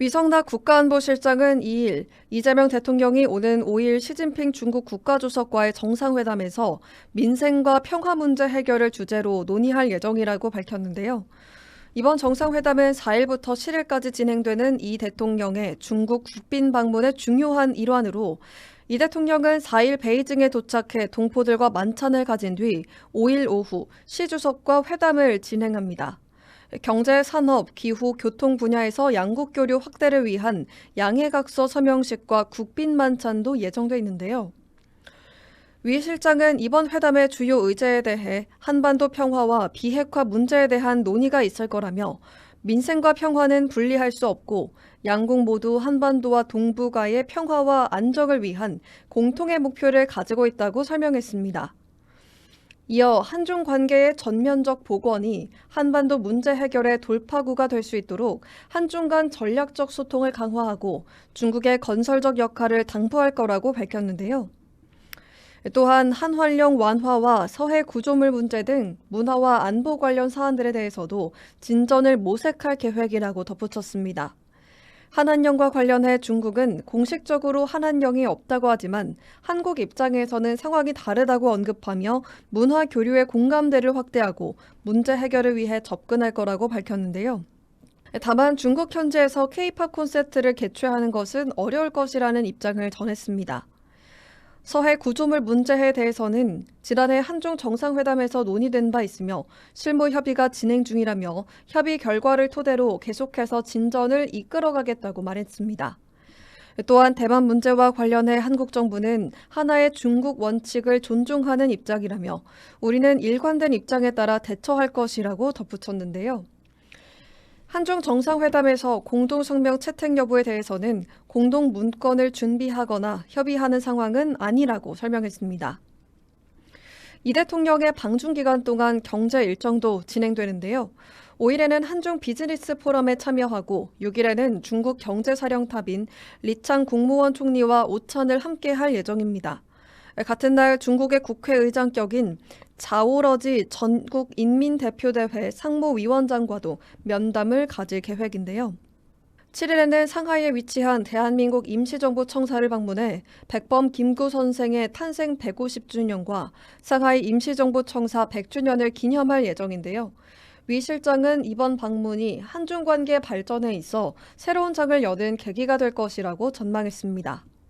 위성락 국가안보실장은 2일 이재명 대통령이 오는 5일 시진핑 중국 국가주석과의 정상회담에서 민생과 평화 문제 해결을 주제로 논의할 예정이라고 밝혔는데요. 이번 정상회담은 4일부터 7일까지 진행되는 이 대통령의 중국 국빈 방문의 중요한 일환으로 이 대통령은 4일 베이징에 도착해 동포들과 만찬을 가진 뒤 5일 오후 시 주석과 회담을 진행합니다. 경제, 산업, 기후, 교통 분야에서 양국 교류 확대를 위한 양해각서 서명식과 국빈 만찬도 예정돼 있는데요. 위 실장은 이번 회담의 주요 의제에 대해 한반도 평화와 비핵화 문제에 대한 논의가 있을 거라며 민생과 평화는 분리할 수 없고 양국 모두 한반도와 동북아의 평화와 안정을 위한 공통의 목표를 가지고 있다고 설명했습니다. 이어 한중 관계의 전면적 복원이 한반도 문제 해결의 돌파구가 될 수 있도록 한중 간 전략적 소통을 강화하고 중국의 건설적 역할을 당부할 거라고 밝혔는데요. 또한 한환령 완화와 서해 구조물 문제 등 문화와 안보 관련 사안들에 대해서도 진전을 모색할 계획이라고 덧붙였습니다. 한한령과 관련해 중국은 공식적으로 한한령이 없다고 하지만 한국 입장에서는 상황이 다르다고 언급하며 문화 교류의 공감대를 확대하고 문제 해결을 위해 접근할 거라고 밝혔는데요. 다만 중국 현지에서 K-팝 콘서트를 개최하는 것은 어려울 것이라는 입장을 전했습니다. 서해 구조물 문제에 대해서는 지난해 한중 정상회담에서 논의된 바 있으며 실무 협의가 진행 중이라며 협의 결과를 토대로 계속해서 진전을 이끌어가겠다고 말했습니다. 또한 대만 문제와 관련해 한국 정부는 하나의 중국 원칙을 존중하는 입장이라며 우리는 일관된 입장에 따라 대처할 것이라고 덧붙였는데요. 한중 정상회담에서 공동성명 채택 여부에 대해서는 공동 문건을 준비하거나 협의하는 상황은 아니라고 설명했습니다. 이 대통령의 방중 기간 동안 경제 일정도 진행되는데요. 5일에는 한중 비즈니스 포럼에 참여하고 6일에는 중국 경제사령탑인 리창 국무원 총리와 오찬을 함께 할 예정입니다. 같은 날 중국의 국회의장격인 자오러지 전국 인민대표대회 상무위원장과도 면담을 가질 계획인데요. 7일에는 상하이에 위치한 대한민국 임시정부 청사를 방문해 백범 김구 선생의 탄생 150주년과 상하이 임시정부 청사 100주년을 기념할 예정인데요. 위 실장은 이번 방문이 한중 관계 발전에 있어 새로운 장을 여는 계기가 될 것이라고 전망했습니다.